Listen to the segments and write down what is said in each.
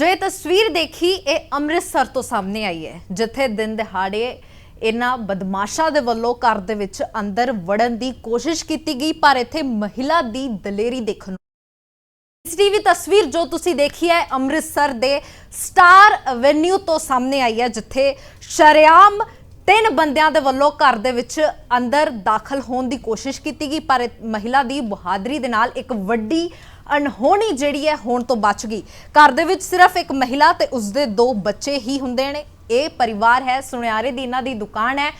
ਜੋ ਇਹ ਤਸਵੀਰ ਦੇਖੀ, ਇਹ ਅੰਮ੍ਰਿਤਸਰ ਤੋਂ ਸਾਹਮਣੇ ਆਈ ਹੈ, ਜਿੱਥੇ ਦਿਨ ਦਿਹਾੜੇ ਇਹਨਾਂ ਬਦਮਾਸ਼ਾਂ ਦੇ ਵੱਲੋਂ ਘਰ ਦੇ ਵਿੱਚ ਅੰਦਰ ਵੜਨ ਦੀ ਕੋਸ਼ਿਸ਼ ਕੀਤੀ ਗਈ, ਪਰ ਇੱਥੇ ਮਹਿਲਾ ਦੀ ਦਲੇਰੀ ਦੇਖਣ ਨੂੰ ਸੀਸੀਟੀਵੀ ਤਸਵੀਰ ਜੋ ਤੁਸੀਂ ਦੇਖੀ ਹੈ, ਅੰਮ੍ਰਿਤਸਰ ਦੇ ਸਟਾਰ ਐਵੇਨਿਊ ਤੋਂ ਸਾਹਮਣੇ ਆਈ ਹੈ, ਜਿੱਥੇ ਸ਼ਰਿਆਮ ਤਿੰਨ ਬੰਦਿਆਂ ਦੇ ਵੱਲੋਂ ਘਰ ਦੇ ਵਿੱਚ ਅੰਦਰ ਦਾਖਲ ਹੋਣ ਦੀ ਕੋਸ਼ਿਸ਼ ਕੀਤੀ ਗਈ, ਪਰ ਮਹਿਲਾ ਦੀ ਬਹਾਦਰੀ ਦੇ ਨਾਲ ਇੱਕ ਵੱਡੀ ਅਣਹੋਣੀ ਜਿਹੜੀ ਹੈ ਹੋਣ ਤੋਂ ਬਚ ਗਈ। ਘਰ ਦੇ ਵਿੱਚ ਸਿਰਫ ਇੱਕ ਮਹਿਲਾ ਤੇ ਉਸਦੇ ਦੋ ਬੱਚੇ ਹੀ ਹੁੰਦੇ ਨੇ। ਇਹ ਪਰਿਵਾਰ ਹੈ, ਸੁਨਿਆਰੇ ਦੀ ਇਹਨਾਂ ਦੀ ਦੁਕਾਨ ਹੈ।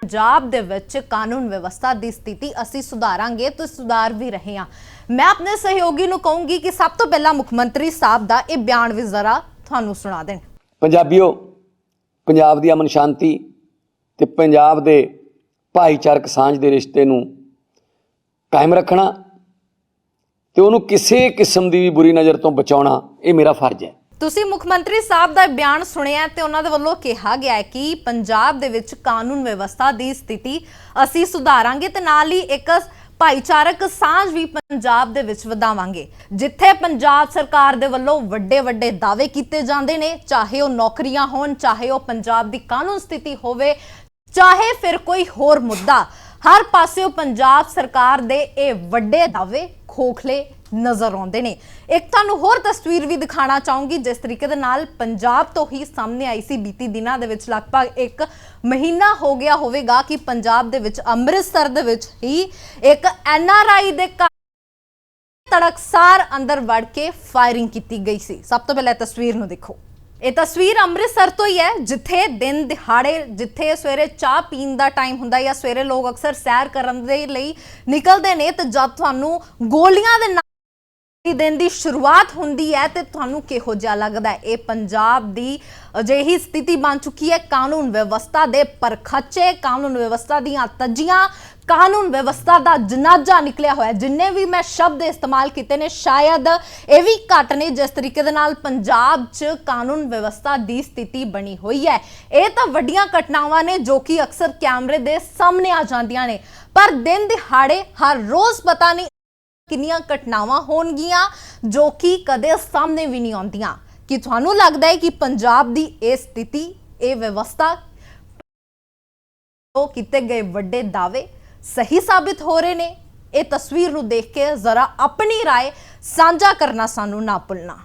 ਪੰਜਾਬ ਦੇ ਵਿੱਚ ਕਾਨੂੰਨ ਵਿਵਸਥਾ ਦੀ ਸਥਿਤੀ ਅਸੀਂ ਸੁਧਾਰਾਂਗੇ, ਤੇ ਸੁਧਾਰ ਵੀ ਰਹੇ ਹਾਂ। ਮੈਂ ਆਪਣੇ ਸਹਿਯੋਗੀ ਨੂੰ ਕਹੂੰਗੀ ਕਿ ਸਭ ਤੋਂ ਪਹਿਲਾਂ ਮੁੱਖ ਮੰਤਰੀ ਸਾਹਿਬ ਦਾ ਇਹ ਬਿਆਨ ਵੀ ਜ਼ਰਾ ਤੁਹਾਨੂੰ ਸੁਣਾ ਦੇਣ। ਪੰਜਾਬੀਓ, ਪੰਜਾਬ ਦੀ ਅਮਨ ਸ਼ਾਂਤੀ ਤੇ ਪੰਜਾਬ ਦੇ ਭਾਈਚਾਰਕ ਸਾਂਝ ਦੇ ਰਿਸ਼ਤੇ ਨੂੰ ਕਾਇਮ ਰੱਖਣਾ ਤੇ ਉਹਨੂੰ ਕਿਸੇ ਕਿਸਮ ਦੀ ਬੁਰੀ ਨਜ਼ਰ ਤੋਂ ਬਚਾਉਣਾ, ਇਹ ਮੇਰਾ ਫਰਜ਼ ਹੈ। ਤੁਸੀਂ ਮੁੱਖ ਮੰਤਰੀ ਸਾਹਿਬ ਦਾ ਬਿਆਨ ਸੁਣਿਆ ਤੇ ਉਹਨਾਂ ਦੇ ਵੱਲੋਂ ਕਿਹਾ ਗਿਆ ਹੈ ਕਿ ਪੰਜਾਬ ਦੇ ਵਿੱਚ ਕਾਨੂੰਨ ਵਿਵਸਥਾ ਦੀ ਸਥਿਤੀ ਅਸੀਂ ਸੁਧਾਰਾਂਗੇ ਤੇ ਨਾਲ ਹੀ ਇੱਕ ਭਾਈਚਾਰਕ ਸਾਂਝ ਵੀ ਪੰਜਾਬ ਦੇ ਵਿੱਚ ਵਧਾਵਾਂਗੇ, ਜਿੱਥੇ ਪੰਜਾਬ ਸਰਕਾਰ ਦੇ ਵੱਲੋਂ ਵੱਡੇ ਵੱਡੇ ਦਾਅਵੇ ਕੀਤੇ ਜਾਂਦੇ ਨੇ, ਚਾਹੇ ਉਹ ਨੌਕਰੀਆਂ ਹੋਣ, ਚਾਹੇ ਉਹ ਪੰਜਾਬ ਦੀ ਕਾਨੂੰਨ ਸਥਿਤੀ ਹੋਵੇ ਚਾਹੇ ਫਿਰ ਕੋਈ ਹੋਰ ਮੁੱਦਾ, ਹਰ ਪਾਸਿਓਂ ਪੰਜਾਬ ਸਰਕਾਰ ਦੇ ਇਹ ਵੱਡੇ ਦਾਅਵੇ ਖੋਖਲੇ ਨਜ਼ਰ ਆਉਂਦੇ ਨੇ। ਇੱਕ ਤੁਹਾਨੂੰ ਹੋਰ ਤਸਵੀਰ ਵੀ ਦਿਖਾਣਾ ਚਾਹੂੰਗੀ, ਜਿਸ ਤਰੀਕੇ ਦੇ ਨਾਲ ਪੰਜਾਬ ਤੋਂ ਹੀ ਸਾਹਮਣੇ ਆਈ ਸੀ ਬੀਤੀ ਦਿਨਾਂ ਦੇ ਵਿੱਚ, ਲਗਭਗ ਇੱਕ ਮਹੀਨਾ ਹੋ ਗਿਆ ਹੋਵੇਗਾ ਕਿ ਪੰਜਾਬ ਦੇ ਵਿੱਚ, ਅੰਮ੍ਰਿਤਸਰ ਦੇ ਵਿੱਚ ਹੀ ਇੱਕ ਐਨ ਆਰ ਆਈ ਦੇ ਘਰ ਤੜਕਸਾਰ ਅੰਦਰ ਵੜ ਕੇ ਫਾਇਰਿੰਗ ਕੀਤੀ ਗਈ ਸੀ। ਸਭ ਤੋਂ ਪਹਿਲਾਂ ਤਸਵੀਰ ਨੂੰ ਦੇਖੋ। ਇਹ ਤਸਵੀਰ ਅੰਮ੍ਰਿਤਸਰ ਤੋਂ ਹੀ ਹੈ, ਜਿੱਥੇ ਦਿਨ ਦਿਹਾੜੇ, ਜਿੱਥੇ ਸਵੇਰੇ ਚਾਹ ਪੀਣ ਦਾ ਟਾਈਮ ਹੁੰਦਾ ਜਾਂ ਸਵੇਰੇ ਲੋਕ ਅਕਸਰ ਸੈਰ ਕਰਨ ਦੇ ਲਈ ਨਿਕਲਦੇ ਨੇ, ਤੇ ਜਦ ਤੁਹਾਨੂੰ ਗੋਲੀਆਂ ਦੇ ਨਾਲ ਦਿਨ ਦੀ ਸ਼ੁਰੂਆਤ ਹੁੰਦੀ ਹੈ ਤੇ ਤੁਹਾਨੂੰ ਕਿਹੋ ਜਿਹਾ ਲੱਗਦਾ ਹੈ? ਇਹ ਪੰਜਾਬ ਦੀ ਅਜਿਹੀ ਸਥਿਤੀ ਬਣ ਚੁੱਕੀ ਹੈ। ਕਾਨੂੰਨ ਵਿਵਸਥਾ ਦੇ ਪਰਖੱਚੇ, ਕਾਨੂੰਨ ਵਿਵਸਥਾ ਦੀਆਂ ਤੱਜੀਆਂ, ਕਾਨੂੰਨ ਵਿਵਸਥਾ ਦਾ ਜਨਾਜ਼ਾ ਨਿਕਲਿਆ ਹੋਇਆ ਜਿੰਨੇ ਵੀ ਮੈਂ ਸ਼ਬਦ ਇਸਤੇਮਾਲ ਕੀਤੇ ਨੇ, ਸ਼ਾਇਦ ਇਹ ਵੀ ਘੱਟ ਨੇ। ਜਿਸ ਤਰੀਕੇ ਦੇ ਨਾਲ ਪੰਜਾਬ 'ਚ ਕਾਨੂੰਨ ਵਿਵਸਥਾ ਦੀ ਸਥਿਤੀ ਬਣੀ ਹੋਈ ਹੈ। ਇਹ ਤਾਂ ਵੱਡੀਆਂ ਘਟਨਾਵਾਂ ਨੇ ਜੋ ਕਿ ਅਕਸਰ ਕੈਮਰੇ ਦੇ ਸਾਹਮਣੇ ਆ ਜਾਂਦੀਆਂ ਨੇ। ਪਰ ਦਿਨ ਦਿਹਾੜੇ ਹਰ ਰੋਜ਼ ਪਤਾ ਨਹੀਂ ਕਿੰਨੀਆਂ ਘਟਨਾਵਾਂ ਹੋਣਗੀਆਂ ਜੋ ਕਿ ਕਦੇ ਸਾਹਮਣੇ ਵੀ ਨਹੀਂ ਆਉਂਦੀਆਂ ਕਿ ਤੁਹਾਨੂੰ ਲੱਗਦਾ ਹੈ ਕਿ ਪੰਜਾਬ ਦੀ ਇਹ ਸਥਿਤੀ ਇਹ ਵਿਵਸਥਾ ਉਹ ਕੀਤੇ ਗਏ ਵੱਡੇ ਦਾਅਵੇ ਸਹੀ ਸਾਬਿਤ ਹੋ ਰਹੇ ਨੇ ਇਹ ਤਸਵੀਰ ਨੂੰ ਦੇਖ ਕੇ ਜ਼ਰਾ ਆਪਣੀ رائے ਸਾਂਝਾ ਕਰਨਾ ਸਾਨੂੰ ਨਾ ਭੁੱਲਣਾ